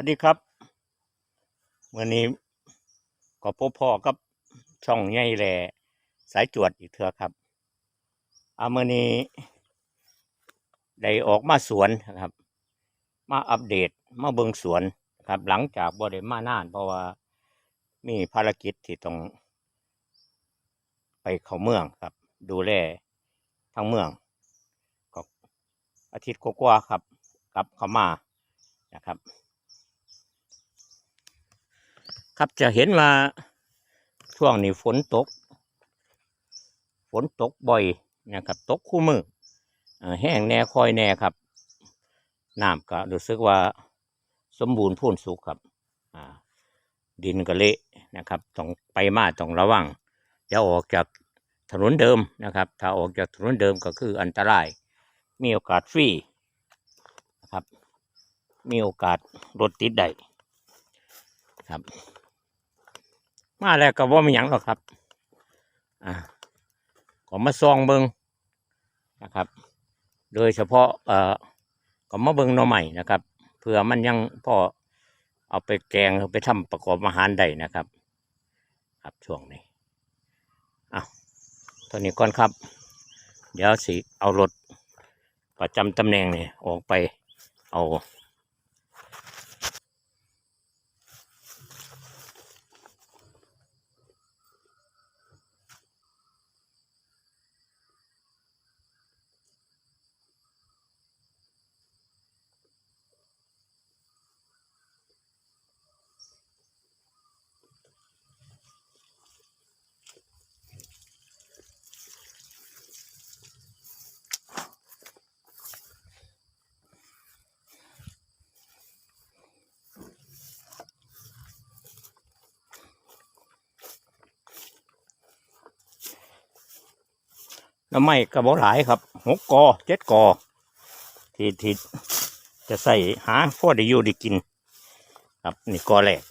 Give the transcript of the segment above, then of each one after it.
วัสดีครับวันนี้ก็พบพ่อกับช่องใหญ่แหล่สายจวดอีกเถอะครับอามื่อนี้ได้ออกมาสวนนะครับ มาอัปเดตมาเบิงสวนครับหลังจากบ่ได้มานาน เพราะว่ามีภารกิจที่ต้อง ไปเข้าเมืองครับ ดูแลทั้งเมืองก็อาทิตย์กว่าๆครับกลับเข้ามานะครับ ครับจะเห็นว่าช่วงนี้ฝนตก ฝนตกบ่อยนะครับตกคู่มือแห้งแน่คอยแน่ครับน้ำก็รู้สึกว่าสมบูรณ์พูนสุขครับดินก็เละนะครับต้องไปมาต้องระวังอย่าออกจากถนนเดิมนะครับ ถ้าออกจากถนนเดิมก็คืออันตราย มีโอกาสฟรีนะครับ มีโอกาสรถติดได้ครับ มาแล้วก็ว่ามีหยังหรอกครับ อ่าก็มาซองเบิงนะครับ โดยเฉพาะเอ่อก็มาเบิงหน่อใหม่นะครับเพื่อมันยังพอเอาไปแกงเอาไปทำประกอบอาหารได้นะครับ ครับช่วงนี้อะตอนนี้ก่อนครับ เดี๋ยวสิเอารถประจำตำแหน่งนี่ออกไปเอา น้ำไม้กระบอกหลายครับหกกอเจ็ดกอที่ที่จะใส่หาพอได้อยู่ได้กิน ครับนี่กอแรก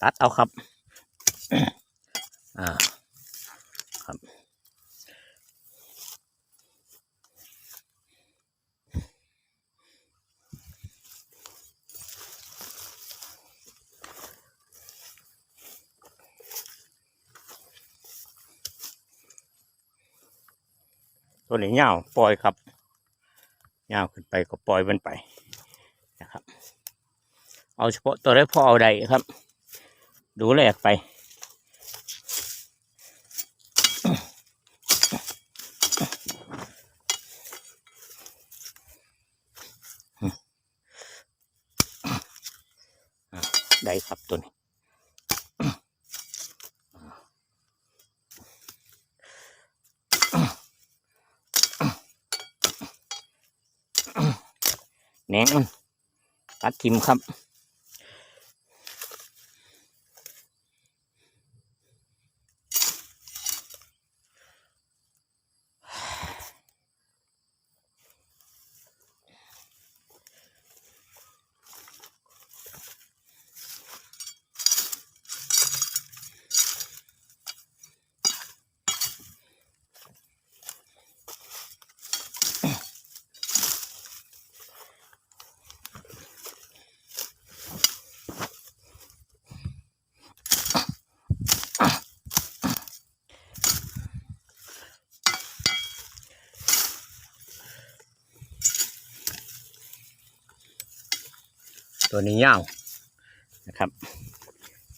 ตัดเอาครับ ตัวนี้ยาวปล่อยครับยาวขึ้นไปก็ปล่อยมันไปนะครับ เอาเฉพาะตัวได้พอเอาได้ครับ ดูแลกไป ได้ครับตัวนี้ แหนงมันตัดทิมครับ ตัวนี้ยาวนะครับ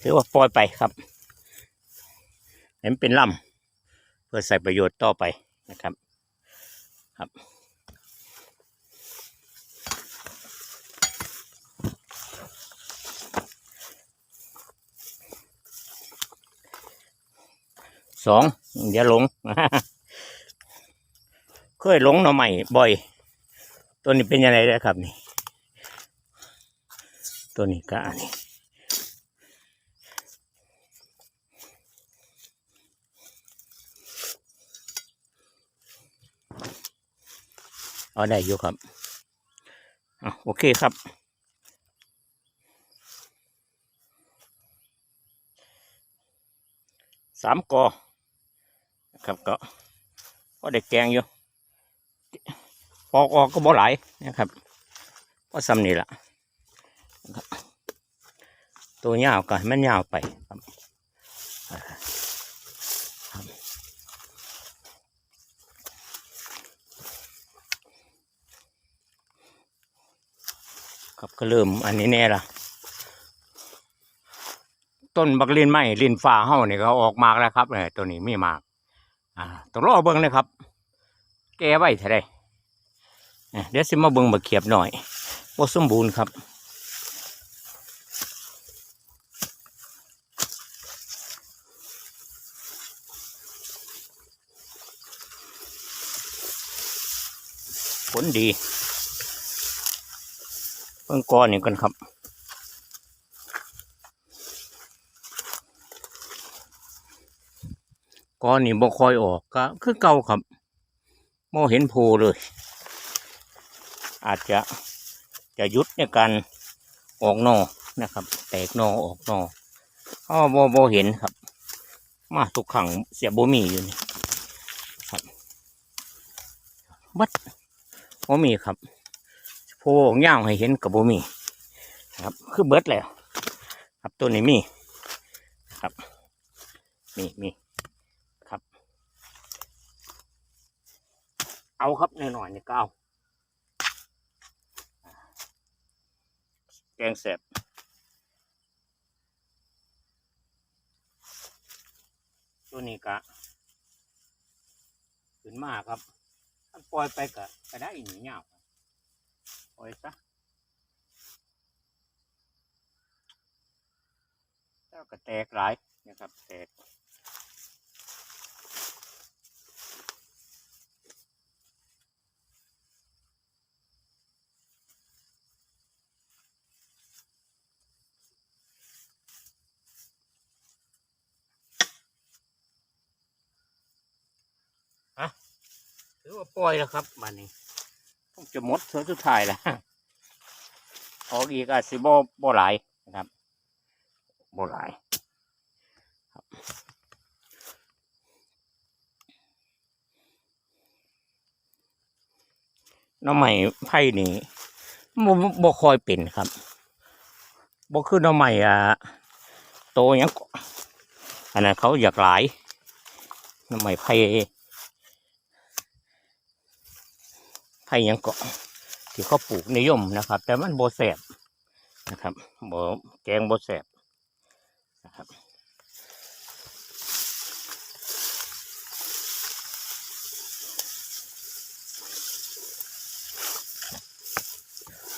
ถือว่าปล่อยไปครับเห็นเป็นลำเพื่อใส่ประโยชน์ต่อไปนะครับครับสองเดี๋ยวหลง เคยหลงหน่อใหม่บ่อย ตัวนี้เป็นยังไงได้ครับนี่ ตัวนี้ก็อันนี้เอาได้อยู่ครับอโอเคครับ สามกอ ครับก็ก็ได้แกงอยู่ ปอกออกก็บ่หลายนะครับก็ซ้ำนี่ละนะ ครับตัวยาวก็ให้มันยาวไปครับครับครับก็เริ่มอันนี้แน่ละต้นบักลินไม้ลินฟ้าเฮานี่ก็ออกมากแล้วครับเนี่ยตัวนี้ไมีมาก อ่าต้องรอเบิ่งเลยครับ แกไว้เท่าไรเดี๋ยวสิมาเบิ่งบักเขียบหน่อยบ่สมบูรณ์ครับ ผลดีเบิ่งก้อนนี่กันครับ ก้อนนี่บ่ค่อยออกก็คือเก่าครับบ่เห็นโพเลย อาจจะจะยุดในการออกนอนะครับ แตกนอออกนออ๋อบ่บ่เห็นครับ มาทุกขังเสียบ่มีอยู่นี่ครับบัด บ่มีครับโพออกย่างให้เห็นกับบ่มีครับ คือเบิดแล้ว ครับตัวนี้มีครับ มีมีครับ เอาครับหน่อยๆนี่ก็เอาแกงแสบตัวนี้กะขึ้นมาครับ ถ้าปล่อยไปก็ก็ได้หนีเงาปล่อยซะแล้วก็แตกหลายนะครับ แตก ถือว่าปล่อยแล้วครับมันนี้ผมจะหมดเสือสุดท้ายแล้วออกอีกอาจสิบ่บ่หลายนะครับบ่หลายครับน้ำใหม่ไผ่นี่บ่บ่คอยเป็นครับบ่คือน้ำใหม่อะโตยังอันนั้นเขาอยากหลายน้ำใหม่ไผ่ ไผ่ยังเกาะที่เขาปลูกนิยมนะครับ แต่มันโบแสบนะครับโบแกงโบแสบนะครับ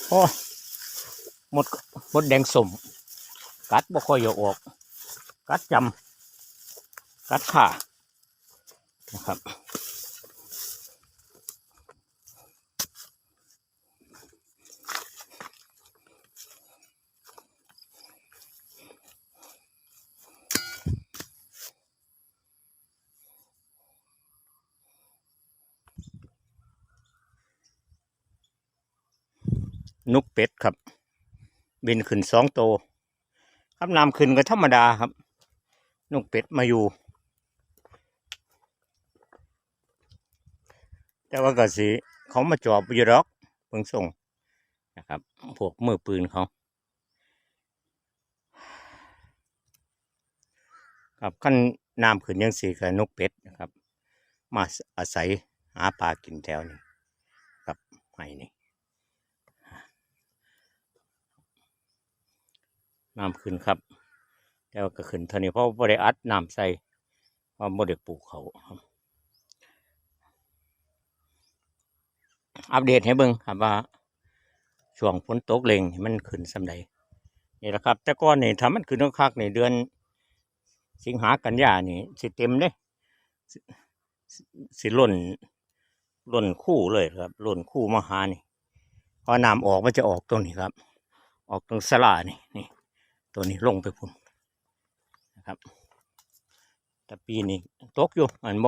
โอ้หมดหมดแดงสมกัดบ่ค่อยอยออก กัดจำกัดขานะครับ นกเป็ดครับ บินขึ้นสองโตครับนำขึ้นก็ธรรมดาครับ นกเป็ดมาอยู่ แต่ว่าก็สิเขามาจอบอยู่ดอกเพิ่งส่งนะครับ พวกมือปืนเขาครับขั้นน้ำขึ้นยังสีกับนกเป็ดนะครับ มาอาศัยหาปลากินแถวนี้ครับไห้นี่ น้ำขึ้นครับ แต่ว่าก็ขึ้นเท่านี้เพราะบ่ได้อัดน้ำใส่เพราะบ่ได้ปลูกเขาครับอัปเดตให้เบิ่งครับว่าช่วงฝนตกเล็งมันขึ้นสำใดนี่แหละครับ แต่ก่อนนี่ถ้ามันขึ้นคักในเดือน สิงหากันยานี่สิเต็มเลยสิสิสิล่นล่นคู่เลยครับล่นคู่มหานี่พอน้ำออกมันจะออกตรงนี้ครับ ออกตรงสลานี่นี่ ตัวนี้ลงไปพุ่นนะครับแต่ปีนี้ตกอยู่มันโม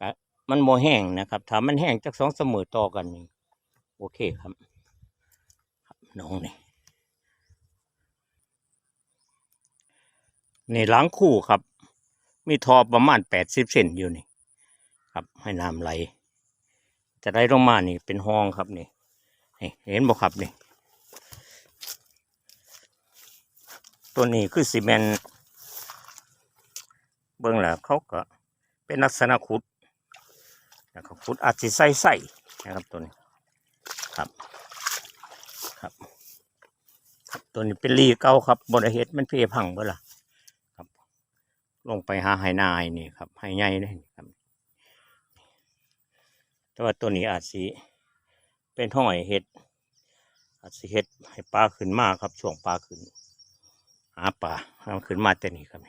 กะมันโมแห้งนะครับถ้ามันแห้งจากสองเสมอต่อกันนี่โอเคครับครับน้องนี่นี่ล้างคู่ครับ มีทอประมาณแปดสิบเซนอยู่นี่ ครับให้น้ำไหล จะได้ลงมานี่เป็นห้องครับนี่นี่เห็นบ่ครับนี่ ตัวนี้คือซีเมนต์เบื้องหลังเขาก็เป็นลักษณะขุดนะครับขุดอาจจะใส่ใส่นะครับตัวนี้ครับครับ ตัวนี้เป็นรีเก่าครับบริเฮดมันเพพังเบ่ล่ะครับ ลงไปหาไหนายนี่ครับไหใหญ่นี่ครับ แต่ว่าตัวนี้อาจสิเป็นห้อยเห็ดอาจสิเห็ดให้ปลาขึ้นมากครับช่วงปลาขึ้น หาปลาให้มันขึ้นมาแต่นี้ครับ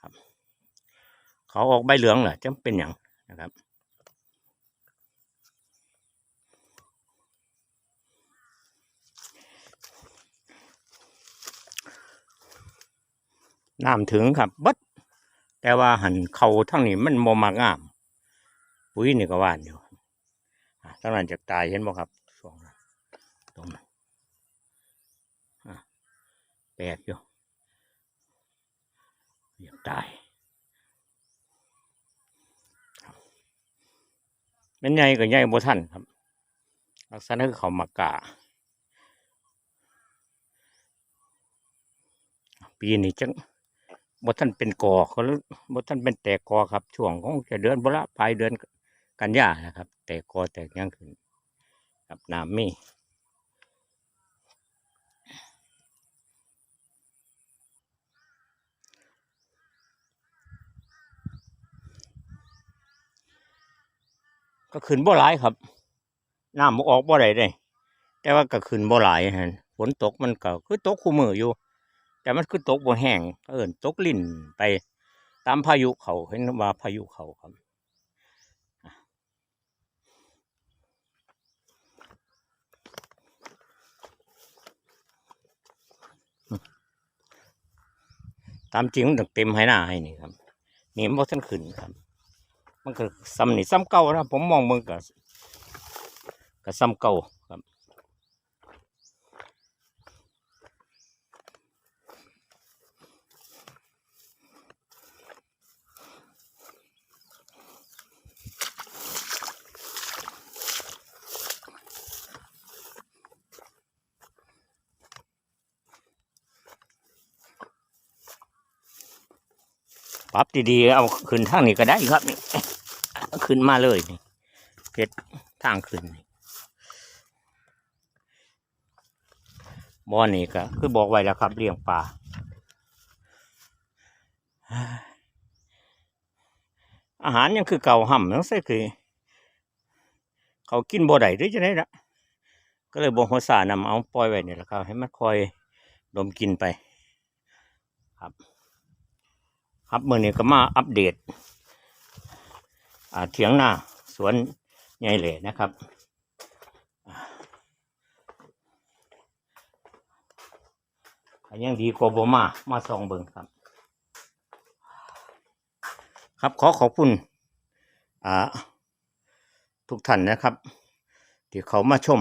ครับ เขาออกใบเหลืองเหรอจะเป็นอย่างนะครับน้ำถึงครับบัดแต่ว่าหันเขาทั้งนี้มันโมมากงาม ปุ๋ยนี่ก็ว่านอยู่อะทั้งนั้นจากตายเห็นบ่ครับช่วงนั้นตรงนั้นอะ แปลกอยู่ยากตายครับเป็นไงก็ใหญ่บ่ทันครับ ลักษณะคือเขามากาปีนี้จังบ่ท่านเป็นกอเขาบ่ท่านเป็นแตกกอครับ ช่วงของจะเดือนบละปลายเดือนกันยานะครับ แตกกอแตกยังขึ้นกับน้ำมี ก็ขึ้นบ่หลายครับน้ำบ่ออกบ่ได้เลยแต่ว่าก็ขึ้นบ่หลายฮะฝนตกมันก็คือตกคู่มืออยู่ แต่มันคือตกบ่แห้งเอิ้นตกลิ่นไปตามพายุเขาเห็นว่าพายุเขาครับตามจริงมันต้องเต็มให้หน้าให้นี่ครับนี่มันบ่ทันขึ้นครับ มันก็ซ้ำนี่ซ้ำเก่านะผมมองมึงก็ก็ซ้ำเก่า ปรับดีๆเอาขึ้นทางนี้ก็ได้ครับนี่ขึ้นมาเลยนี่เพชรทางขึ้นบ่อนี่ก็คือบอกไว้แล้วครับเลี้ยงปลาอาหารยังคือเก่าห่ำยังใส่คือ เขากินบ่ได้หรือจะได้ละก็เลยบอกหัวสานำเอาปล่อยไว้เนี่ยแหละครับ ให้มันคอยดมกินไป ครับ ครับมื่อนี้ก็มาอัปเดตเถียงหน้าสวนใหญ่เหล่นะครับ ยังดีกว่าบมา มาส่องเบิ่งครับ ครับขอขอบคุณอ่าทุกท่านนะครับ ที่เขามาชม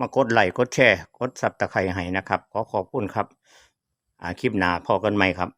มากดไลค์กดแชร์ กดซับตะไคร้ให้นะครับ ขอขอบคุณครับคลิปหน้าพอกันไหมครับ